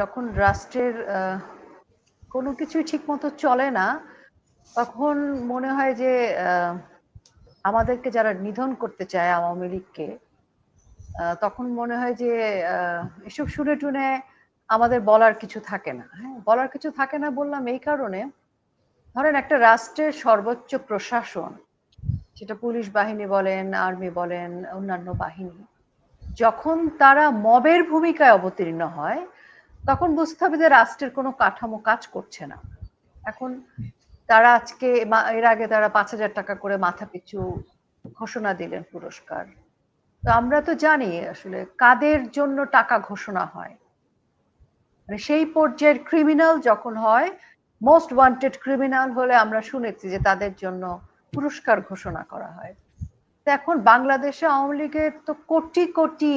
যখন রাষ্ট্রের কোনো কিছুই ঠিক মতো চলে না, তখন মনে হয় যে আমাদেরকে যারা নিধন করতে চায় আওয়ামী লীগকে তখন মনে হয় যে এসব শুনে টুনে আমাদের বলার কিছু থাকে না। হ্যাঁ বলার কিছু থাকে না বললাম এই কারণে। ধরেন একটা রাষ্ট্রের সর্বোচ্চ প্রশাসন সেটা পুলিশ বাহিনী বলেন, আর্মি বলেন, অন্যান্য বাহিনী, যখন তারা মবের ভূমিকায় অবতীর্ণ হয় তখন বুঝতে হবে যে রাষ্ট্রের কোনো কাঠামো কাজ করছে না। এখন তারা আজকে এর আগে তারা পাঁচ হাজার টাকা করে মাথা পিছু ঘোষণা দিলেন পুরস্কার। তো আমরা তো জানি আসলে কাদের জন্য টাকা ঘোষণা হয়। মানে সেই পর্যায়ের ক্রিমিনাল যখন হয় মোস্ট ওয়ান্টেড ক্রিমিনাল হলে আমরা শুনেছি যে তাদের জন্য পুরস্কার ঘোষণা করা হয়। তো এখন বাংলাদেশে আওয়ামী লীগের তো কোটি কোটি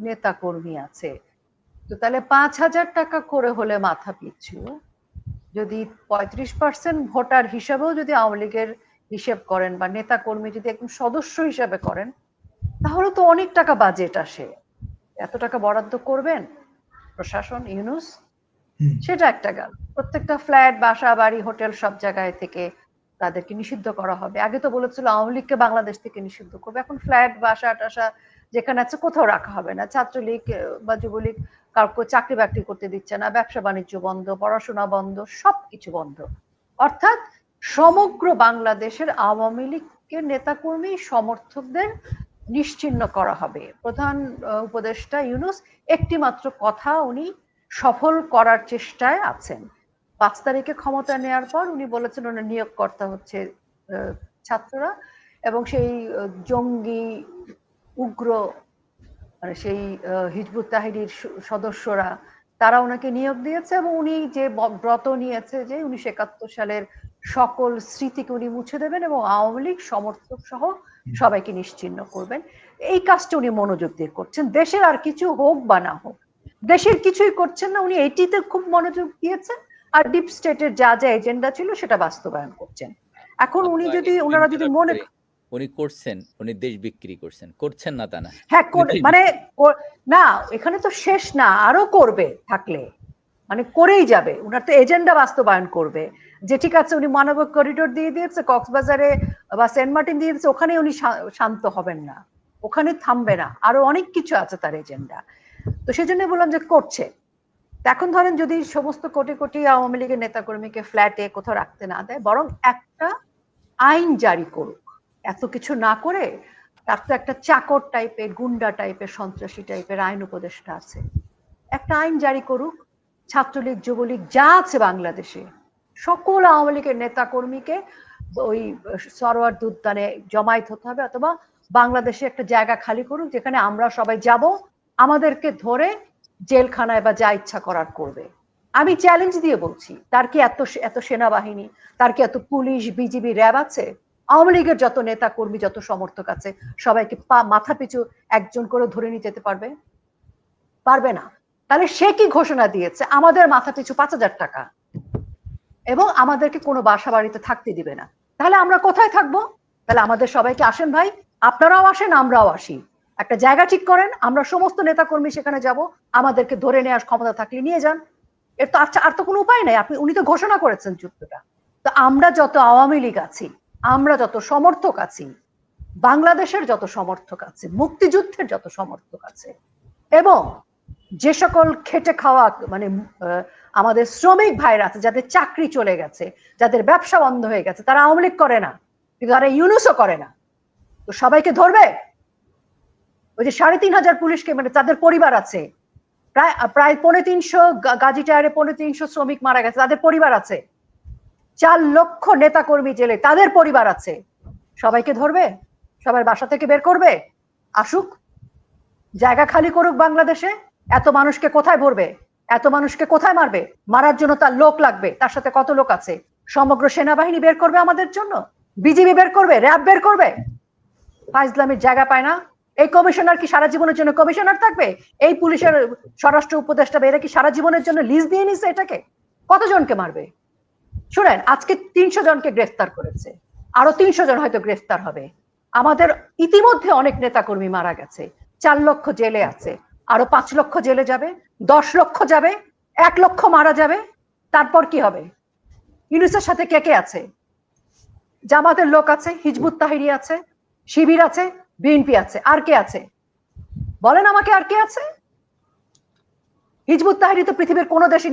নেতা কর্মী আছে। তো তাহলে পাঁচ হাজার টাকা করে হলে মাথা পিছু। যদি পঁয়ত্রিশ পার্সেন্ট ভোটার হিসাবেও যদি আওয়ামী লীগের হিসেব করেন বা নেতা কর্মী যদি একদম সদস্য হিসাবে করেন তাহলে তো অনেক টাকা বাজেট আসে। এত টাকা বরাদ্দ করবেন? প্রশাসন ইউনুস? সেটা একটা গেল। প্রত্যেকটা ফ্ল্যাট বাসা বাড়ি হোটেল সব জায়গায় থেকে তাদেরকে নিষিদ্ধ করা হবে। আগে তো বলেছিল আওয়ামী লীগকে বাংলাদেশ থেকে নিষিদ্ধ করবে। এখন ফ্ল্যাট বাসা টাসা যেখানে আছে কোথাও রাখা হবে না। ছাত্রলীগ বা যুবলীগ কাউকে চাকরি বাকরি করতে দিচ্ছে না, ব্যবসা বাণিজ্য বন্ধ, পড়াশোনা বন্ধ, সবকিছু বন্ধ। অর্থাৎ সমগ্র বাংলাদেশের আওয়ামী লীগের নেতাকর্মী, সমর্থকদের নিশ্চিন্ন করা হবে। প্রধান উপদেষ্টা ইউনুস একটি মাত্র কথা উনি সফল করার চেষ্টায় আছেন। পাঁচ তারিখে ক্ষমতা নেওয়ার পর উনি বলেছেন ওনার নিয়োগকর্তা হচ্ছে ছাত্ররা এবং সেই জঙ্গি, উগ্র মানে সেই হিজবুত তাহিরির সদস্যরা তারা ওনাকে নিয়োগ দিয়েছে এবং উনি যে ব্রত নিয়েছে যে উনিশশো একাত্তর সালের সকল স্মৃতিকে উনি মুছে দেবেন এবং আওয়ামী লীগ সমর্থক সহ সবাইকে নিশ্চিন্ন করবেন। এই কাজটা উনি মনোযোগ দিয়ে করছেন। দেশের আর কিছু হোক বা না হোক দেশের কিছুই করছেন না উনি এটিতে খুব মনোযোগ দিয়েছেন আর ডিপ স্টেটের যা যা এজেন্ডা ছিল সেটা বাস্তবায়ন করছেন। এখন উনি যদি ওনারা যদি মনে উনি করছেন উনি দেশ বিক্রি করছেন। করছেন না তা না। হ্যাঁ মানে না এখানে তো শেষ না আরও করবে থাকলে। মানে করেই যাবে। উনার তো এজেন্ডা বাস্তবায়ন করবে। যে ঠিক আছে উনি মানবিক করিডোর দিয়ে দিয়েছে কক্সবাজারে বা সেন্ট মার্টিন দিয়ে দিয়েছে ওখানে উনি শান্ত হবেন না। ওখানে থামবে না। আরও অনেক কিছু আছে তার এজেন্ডা। তো সেই জন্য বললাম যে করছে। এখন ধরেন যদি সমস্ত কোটি কোটি আওয়ামী লীগের নেতাকর্মীকে ফ্ল্যাটে কোথাও রাখতে না দেয় বরং একটা আইন জারি করুক। এত কিছু না করে তার তো একটা চাকর টাইপের গুন্ডা টাইপের সন্ত্রাসী টাইপের আইন উপদেষ্টা আছে। একটা আইন জারি করুক, ছাত্রলীগ, যুবলীগ, যা আছে বাংলাদেশে, সকল আওয়ামী লীগের নেতা কর্মীকে ওই সরোয়ার দুদ্দানে জমায়েত হতে হবে অথবা বাংলাদেশে একটা জায়গা খালি করুক যেখানে আমরা সবাই যাব, আমাদেরকে ধরে জেলখানায় বা যা ইচ্ছা করার করবে। আমি চ্যালেঞ্জ দিয়ে বলছি, তার কি এত এত সেনাবাহিনী, তার কি এত পুলিশ, বিজিবি, র্যাব আছে? আওয়ামী লীগের যত নেতা কর্মী, যত সমর্থক আছে, সবাইকে পা, মাথা পিছু একজন করে ধরে নিয়ে যেতে পারবে? পারবে না। তাহলে সে কি ঘোষণা দিয়েছে? আমাদের মাথা পিছু পাঁচ হাজার টাকা। এবং আমাদেরকে কোনো বাসা বাড়িতে থাকতে দিবে না। তাহলে আমরা কোথায় থাকব? তাহলে আমাদের সবাইকে আসেন ভাই, আপনারাও আসেন, আমরাও আসি। একটা জায়গা ঠিক করেন, আমরা সমস্ত নেতা কর্মী সেখানে যাব, আমাদেরকে ধরে নেওয়ার ক্ষমতা থাকলে নিয়ে যান। এর তো আচ্ছা আর তো কোনো উপায় নাই, আপনি, উনি তো ঘোষণা করেছেন যুদ্ধটা। তো আমরা যত আওয়ামী লীগ আছি আমরা যত সমর্থক আছি, বাংলাদেশের যত সমর্থক আছে, মুক্তিযুদ্ধের যত সমর্থক আছে, এবং যে সকল খেটে খাওয়া মানে আমাদের শ্রমিক ভাইরা আছে, যাদের চাকরি চলে গেছে, যাদের ব্যবসা বন্ধ হয়ে গেছে, তারা আওয়ামী লীগ করে না, কিন্তু তারা ইউনুসও করে না। তো সবাইকে ধরবে? ওই যে সাড়ে তিন হাজার পুলিশকে মানে তাদের পরিবার আছে। প্রায় প্রায় পৌনে তিনশো গাজী টায়ারে পৌনে তিনশো শ্রমিক মারা গেছে, তাদের পরিবার আছে। চার লক্ষ নেতা কর্মী জেলে তাদের পরিবার আছে। সবাইকে ধরবে সবাই বাসা থেকে বের করবে, আসুক, জায়গা খালি করুক বাংলাদেশে, এত মানুষকে কোথায় ভরবে, এত মানুষকে কোথায় মারবে, মারার জন্য তার লোক লাগবে, তার সাথে কত লোক আছে? সমগ্র সেনাবাহিনী বের করবে আমাদের জন্য, বিজিবি বের করবে, র্যাব বের করবে। ফাইজলামের জায়গা পায় না। এই কমিশনার কি সারা জীবনের জন্য কমিশনার থাকবে? এই পুলিশের স্বরাষ্ট্র উপদেষ্টা এরা কি সারা জীবনের জন্য লিজ দিয়ে নিছে এটাকে? কতজনকে মারবে? শুনেন, আজকে তিনশো জনকে গ্রেফতার করেছে। আরও তিনশো জন হয়তো গ্রেফতার হবে। আমাদের ইতিমধ্যে অনেক নেতাকর্মী মারা গেছে। চার লক্ষ জেলে আছে। আরও পাঁচ লক্ষ জেলে যাবে, দশ লক্ষ যাবে, এক লক্ষ মারা যাবে। তারপর কি হবে? ইউনুসের সাথে কে কে আছে? জামাতের লোক আছে, হিজবুত তাহিরি আছে, শিবির আছে, বিএনপি আছে। আর কে আছে? বলেন আমাকে আর কে আছে? হিজবুত তাহিরি তো পৃথিবীর কোনো দেশে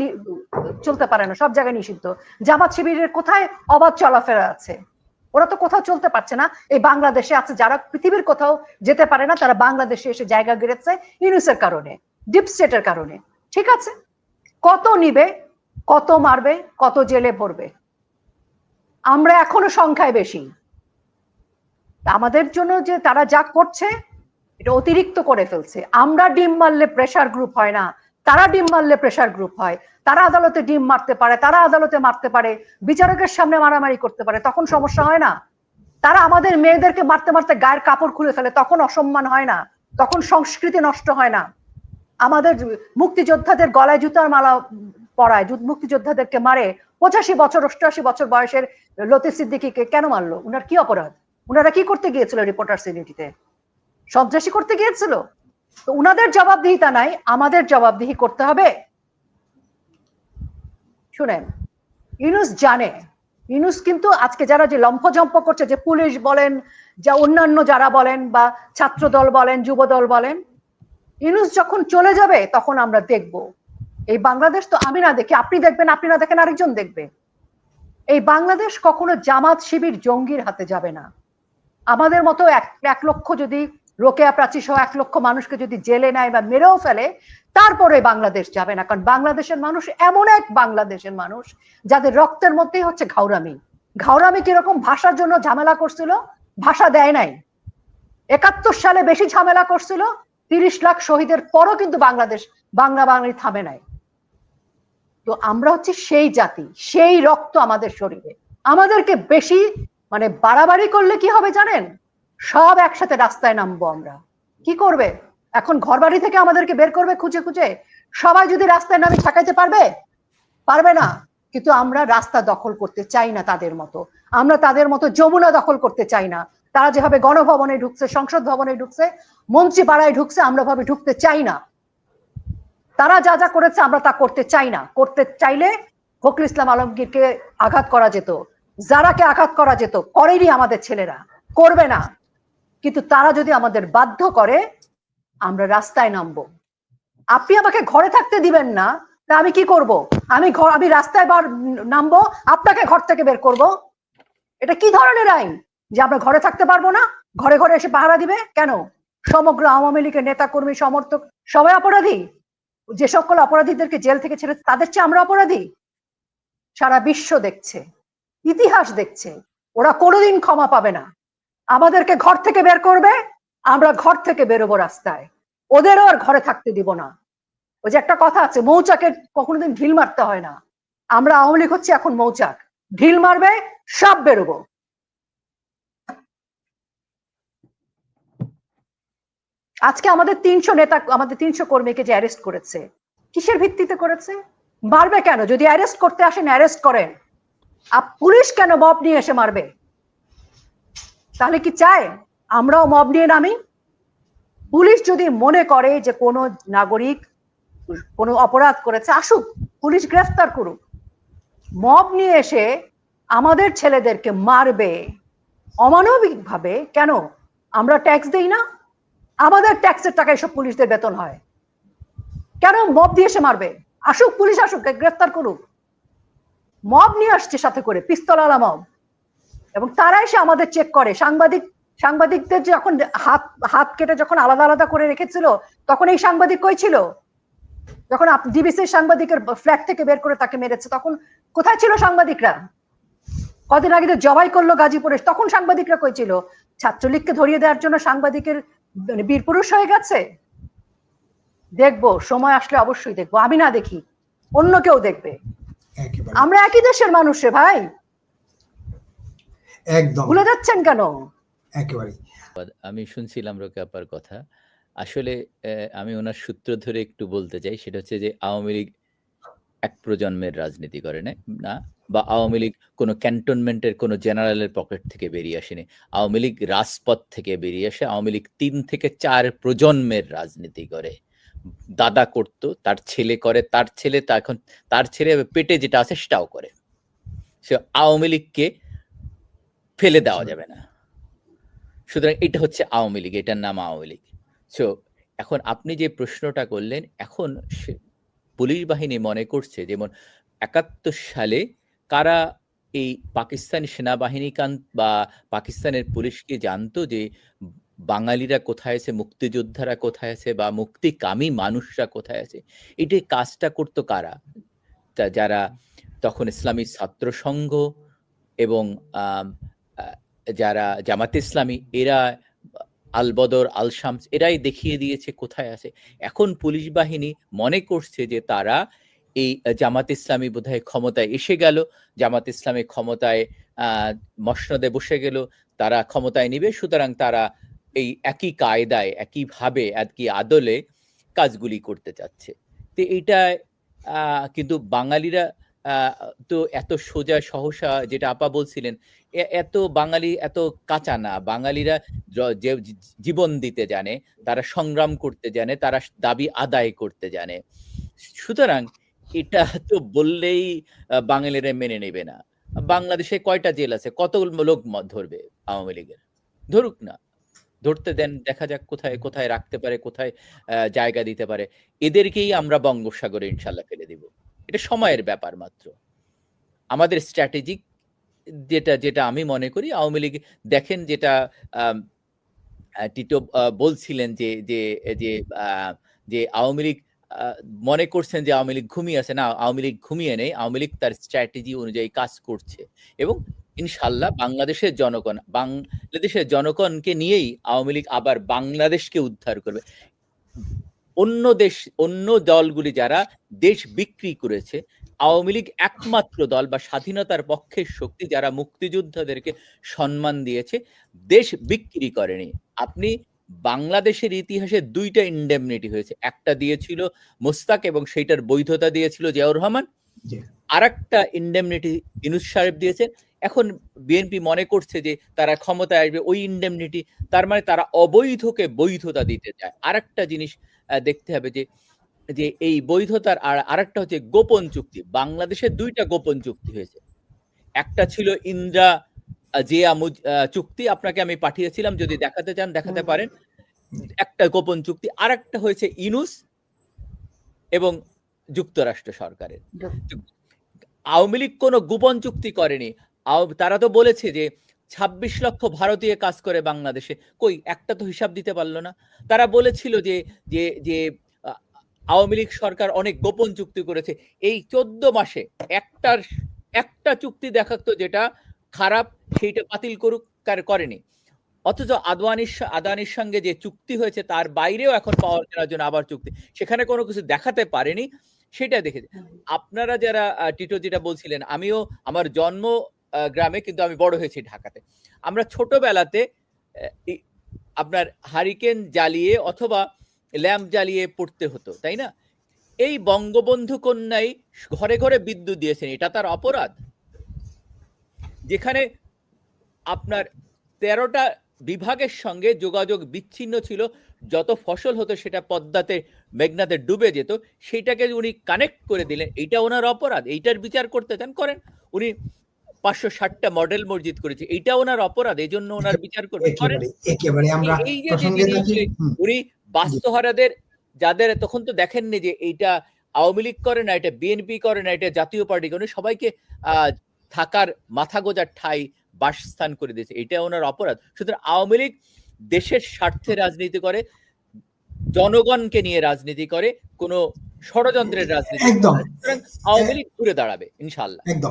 চলতে পারে না, সব জায়গায় নিষিদ্ধ। জামাত শিবিরের কোথায় অবাধ চলাফেরা আছে? ওরা তো কোথাও চলতে পারছে না। এই বাংলাদেশে আছে, যারা পৃথিবীর কোথাও যেতে পারে না, তারা বাংলাদেশে এসে জায়গা গেড়েছে ইউনুসের কারণে, ডিপ স্টেটের কারণে। ঠিক আছে? কত নিবে, কত মারবে, কত জেলে ভরবে? আমরা এখনও সংখ্যায় বেশি। আমাদের জন্য যে তারা যা করছে, এটা অতিরিক্ত করে ফেলছে। আমরা ডিম মারলে প্রেসার গ্রুপ হয় না। তারা ডিম মারলে প্রেসার গ্রুপ হয়, তারা আদালতে ডিম মারতে পারে, তারা আদালতে মারতে পারে, বিচারকের সামনে মারামারি করতে পারে, তখন সমস্যা হয় না। তারা আমাদের মেয়েদেরকে মারতে মারতে গায়ের কাপড় খুলে ফেলে, তখন অসম্মান হয় না, তখন সংস্কৃতি নষ্ট হয় না। আমাদের মুক্তিযোদ্ধাদের গলায় জুতার মালা পরায় মুক্তিযোদ্ধাদেরকে মারে, পঁচাশি বছর, অষ্টআশি বছর বয়সের লতিফ সিদ্দিকিকে কেন মারলো? উনার কি অপরাধ? উনারা কি করতে গিয়েছিল রিপোর্টার সিনিটিতে সন্ত্রাসী করতে গিয়েছিল? তো উনাদের জবাবদিহিতা নাই, আমাদের জবাবদিহি করতে হবে। শুনেন, ইউনুস জানে, ইউনুস কিন্তু আজকে যারা যে লম্ফজম্প করছে, যে পুলিশ বলেন, যা অন্যান্য যারা বলেন বা ছাত্র দল বলেন যুব দল বলেন, ইউনুস যখন চলে যাবে, তখন আমরা দেখব। এই বাংলাদেশ তো আমি না দেখি, আপনি দেখবেন, আপনি না দেখেন, আরেকজন দেখবে। এই বাংলাদেশ কখনো জামাত শিবির জঙ্গির হাতে যাবে না। আমাদের মতো এক এক লক্ষ যদি রোকেয়া প্রাচী সহ এক লক্ষ মানুষকে যদি জেলে নেয় বা মেরেও ফেলে, তারপরে বাংলাদেশ যাবে না। কারণ বাংলাদেশের মানুষ এমন এক বাংলাদেশের মানুষ যাদের রক্তের মধ্যেই হচ্ছে ঘাউরামি। ঘাউরামি কীরকম ভাষার জন্য ঝামেলা করছিল? ভাষা দেয় নাই। একাত্তর সালে বেশি ঝামেলা করছিল, তিরিশ লাখ শহীদের পরও কিন্তু বাংলাদেশ, বাংলা বাঙালি থামে নাই। তো আমরা হচ্ছে সেই জাতি, সেই রক্ত আমাদের শরীরে। আমাদেরকে বেশি মানে বাড়াবাড়ি করলে কি হবে জানেন? সব একসাথে রাস্তায় নামবো আমরা। কি করবে? এখন ঘর বাড়ি থেকে আমাদেরকে বের করবে খুঁজে খুঁজে? সবাই যদি রাস্তায় নামে ঠেকাইতে পারবে? পারবে না। কিন্তু আমরা রাস্তা দখল করতে চাই না তাদের মতো। আমরা তাদের মতো যমুনা দখল করতে চাই না। তারা যেভাবে গণভবনে ঢুকছে, সংসদ ভবনে ঢুকছে মন্ত্রী পাড়ায় ঢুকছে, আমরা ভাবে ঢুকতে চাই না। তারা যা যা করেছে, আমরা তা করতে চাই না। করতে চাইলে ফখরুল ইসলাম আলমগীরকে আঘাত করা যেত। যারাকে আঘাত করা যেত, করেনি আমাদের ছেলেরা। করবে না। কিন্তু তারা যদি আমাদের বাধ্য করে, আমরা রাস্তায় নামবো। আপনি আমাকে ঘরে থাকতে দিবেন না, তা আমি কি করব? আমি ঘর আমি রাস্তায় বার নামবো, আপনাকে ঘর থেকে বের করব? এটা কি ধরনের আইন? যে আমরা ঘরে থাকতে পারব না, ঘরে ঘরে এসে পাহারা দিবে? কেন? সমগ্র আওয়ামী লীগের নেতা কর্মী সমর্থক, সবাই অপরাধী? যে সকল অপরাধীদেরকে জেল থেকে ছেড়ে, তাদের চেয়ে আমরা অপরাধী? সারা বিশ্ব দেখছে, ইতিহাস দেখছে, ওরা কোনোদিন ক্ষমা পাবে না। আমাদেরকে ঘর থেকে বের করবে, আমরা ঘর থেকে বেরোবো রাস্তায়। ওদেরও আর ঘরে থাকতে দিব না। ওই যে একটা কথা আছে, মৌচাকে কখনোদিন ঢিল মারতে হয় না। আমরা আওয়ামী লীগ হচ্ছে এখন মৌচাক। ঢিল মারবে, সব বেরোবো। আজকে আমাদের তিনশো নেতা, আমাদের তিনশো কর্মীকে যে অ্যারেস্ট করেছে, কিসের ভিত্তিতে করেছে? মারবে কেন? যদি অ্যারেস্ট করতে আসেন, অ্যারেস্ট করেন। আর পুলিশ কেন মব নিয়ে এসে মারবে? তাহলে কি চায়? আমরাও মব নিয়ে নামি। পুলিশ যদি মনে করে যে কোনো নাগরিক, কোনো অপরাধ করেছে, আসুক, পুলিশ গ্রেফতার করুক। মব নিয়ে এসে আমাদের ছেলেদেরকে মারবে অমানবিক ভাবে কেন? আমরা ট্যাক্স দেই না। আমাদের ট্যাক্সের টাকায় সব পুলিশদের বেতন হয়। কেন মব দিয়ে এসে মারবে? আসুক, পুলিশ আসুক, গ্রেফতার করুক। মব নিয়ে আসছে সাথে করে পিস্তলালা মব এবং তারা এসে আমাদের চেক করে। সাংবাদিক সাংবাদিকদের যখন হাত হাত কেটে যখন আলাদা আলাদা করে রেখেছিল তখন এই সাংবাদিক কই ছিল? যখন ডিবিসির সাংবাদিকের ফ্ল্যাট থেকে বের করে তাকে মেরেছে তখন কোথায় ছিল সাংবাদিকরা? কদিন আগে জবাই করল গাজীপুরে তখন সাংবাদিকরা কই ছিল? ছাত্রলীগকে ধরিয়ে দেওয়ার জন্য সাংবাদিকের মানে বীরপুরুষ হয়ে গেছে? দেখব সময় আসলে অবশ্যই দেখব। আমি না দেখি অন্য কেউ দেখবে। আমরা একই দেশের মানুষ রে ভাই। একদম। ভুলে যাচ্ছেন কেন? একেবারে আমি শুনছিলাম রোকে আপার কথা। আসলে আমি ওনার সূত্র ধরে একটু বলতে চাই সেটা হচ্ছে যে আওয়ামী লীগ এক প্রজন্মের রাজনীতি করে না না? বা আওয়ামী লীগ কোনো ক্যান্টনমেন্টের কোনো জেনারেলের পকেট থেকে বেরিয়ে আসেনি। আওয়ামী লীগ রাজপথ থেকে বেরিয়ে আসে। আওয়ামী লীগ তিন থেকে চার প্রজন্মের রাজনীতি করে। দাদা করতো তার ছেলে করে তার ছেলে তা এখন তার ছেলে পেটে যেটা আছে সেটাও করে। সে আওয়ামী লীগকে ফেলে দেওয়া যাবে না। সুতরাং এটা হচ্ছে আওয়ামী লীগ এটার নাম আওয়ামী লীগ। সো এখন আপনি যে প্রশ্নটা করলেন এখন সে- পুলিশ বাহিনী মনে করছে যেমন একাত্তর সালে কারা এই পাকিস্তানি সেনাবাহিনী কান বা পাকিস্তানের পুলিশকে জানতো যে বাঙালিরা কোথায় আছে মুক্তিযোদ্ধারা কোথায় আছে বা মুক্তিকামী মানুষরা কোথায় আছে? এটি কাজটা করতো কারা? তা যারা তখন ইসলামী ছাত্র সংঘ এবং যারা জামাতে ইসলামী, এরা আলবদর আল শামস এরাই দেখিয়ে দিয়েছে কোথায় আছে। এখন পুলিশ বাহিনী মনে করছে যে তারা এই জামাত ইসলামী বোধহয় ক্ষমতায় এসে গেল। জামাত ইসলামী ক্ষমতায় মসনদে বসে গেল, তারা ক্ষমতায় নিবে। সুতরাং তারা এই একই কায়দায়, একইভাবে একই আদলে কাজগুলি করতে চাচ্ছে। তো এইটা কিন্তু বাঙালিরা তো এত সোজা, সহসা যেটা আপা বলছিলেন এত বাঙালি, এত কাঁচা না। বাঙালিরা জীবন দিতে জানে, তারা সংগ্রাম করতে জানে, তারা দাবি আদায় করতে জানে। সুতরাং এটা তো বললেই বাঙালিরা মেনে নেবে না। বাংলাদেশে কয়টা জেল আছে? কত লোক ধরবে আওয়ামী লীগের? ধরুক না। ধরতে দেন, দেখা যাক কোথায় কোথায় রাখতে পারে, কোথায় জায়গা দিতে পারে। এদেরকেই আমরা বঙ্গোপসাগরে ইনশাল্লাহ ফেলে দিব। এটা সময়ের ব্যাপার মাত্র। আমাদের স্ট্র্যাটেজিক যেটা যেটা আমি মনে করি, আওয়ামী লীগ দেখেন যেটা টিটো বলছিলেন যে যে যে যে আওয়ামী লীগ মনে করছেন যে আওয়ামী লীগ ঘুমিয়ে আছে। না, আওয়ামী লীগ ঘুমিয়ে নেই। আওয়ামী লীগ তার স্ট্র্যাটেজি অনুযায়ী কাজ করছে এবং ইনশাল্লাহ বাংলাদেশের জনগণ, বাংলাদেশের জনগণকে নিয়েই আওয়ামী লীগ আবার বাংলাদেশকে উদ্ধার করবে। অন্য দেশ, অন্য দলগুলি যারা দেশ বিক্রি করেছে, আওয়ামী লীগ একমাত্র দল বা স্বাধীনতার পক্ষের শক্তি যারা মুক্তিযোদ্ধাদেরকে সম্মান দিয়েছে, দেশ বিক্রি করেনি আপনি বাংলাদেশের ইতিহাসে দুইটা ইন্ডেমনিটি হয়েছে একটা দিয়েছিল মোস্তাক এবং সেইটার বৈধতা দিয়েছিল জিয়াউর রহমান। আর একটা ইন্ডেমনিটি ইনুস সাহেব দিয়েছে এখন বিএনপি মনে করছে যে তারা ক্ষমতায় আসবে ওই ইন্ডেমনিটি তার মানে তারা অবৈধকে বৈধতা দিতে চায়। আর একটা জিনিস দেখতে হবে যে যে এই বৈধতার আর আরেকটা হচ্ছে গোপন চুক্তি। বাংলাদেশের দুইটা গোপন চুক্তি হয়েছে। একটা ছিল ইন্দ্রা জিয়া চুক্তি আপনাকে আমি পাঠিয়েছিলাম যদি দেখাতে চান দেখাতে পারেন। একটা গোপন চুক্তি। আর একটা হয়েছে ইনুস এবং যুক্তরাষ্ট্র সরকারের। আওয়ামী লীগ কোনো গোপন চুক্তি করেনি। তারা তো বলেছে যে ছাব্বিশ লক্ষ ভারতীয় কাজ করে বাংলাদেশে। কই একটা তো হিসাব দিতে পারল না। তারা বলেছিল যে যে যে আওয়ামী লীগ সরকার অনেক গোপন চুক্তি করেছে। এই চোদ্দ মাসে একটার একটা চুক্তি দেখাতো যেটা খারাপ সেইটা বাতিল করুক কার- করেনি। অথচ আদওয়ানির আদানির সঙ্গে যে চুক্তি হয়েছে তার বাইরেও এখন পাওয়ার কেনার জন্য আবার চুক্তি। সেখানে কোনো কিছু দেখাতে পারেনি। সেটা দেখেছে। আপনারা যারা টিটো যেটা বলছিলেন আমিও আমার জন্ম গ্রামে কিন্তু আমি বড় হয়েছি ঢাকাতে। আমরা ছোটবেলাতে আপনার হারিকেন জ্বালিয়ে অথবা ল্যাম্প জ্বালিয়ে পড়তে হতো তাই না? এই বঙ্গবন্ধু কন্যাই ঘরে ঘরে বিদ্যুৎ দিয়েছেন এটা তার অপরাধ। যেখানে আপনার তেরোটা বিভাগের সঙ্গে যোগাযোগ বিচ্ছিন্ন ছিল যত ফসল হতো সেটা পদ্মাতে মেঘনাতে ডুবে যেত সেইটাকে উনি কানেক্ট করে দিলেন। এইটা ওনার অপরাধ এইটার বিচার করতে চান করেন। উনি পাঁচশো ষাটটা মডেল মসজিদ করেছে এইটা ওনার অপরাধ এই জন্য ওনার বিচার আমরা এই যে উনি বাস্তুহারাদের যাদের তখন তো দেখেননি যে এইটা আওয়ামী লীগ করে না এটা বিএনপি করে না এটা জাতীয় পার্টি করে উনি সবাইকে থাকার মাথা গোজার ঠাই বাসস্থান করে দিয়েছে। এটা ওনার অপরাধ। সুতরাং আওয়ামী লীগ দেশের স্বার্থে রাজনীতি করে জনগণকে নিয়ে রাজনীতি করে কোনো ষড়যন্ত্রের রাজনীতি। একদম আওয়ামী লীগ ঘুরে দাঁড়াবে ইনশাল্লাহ একদম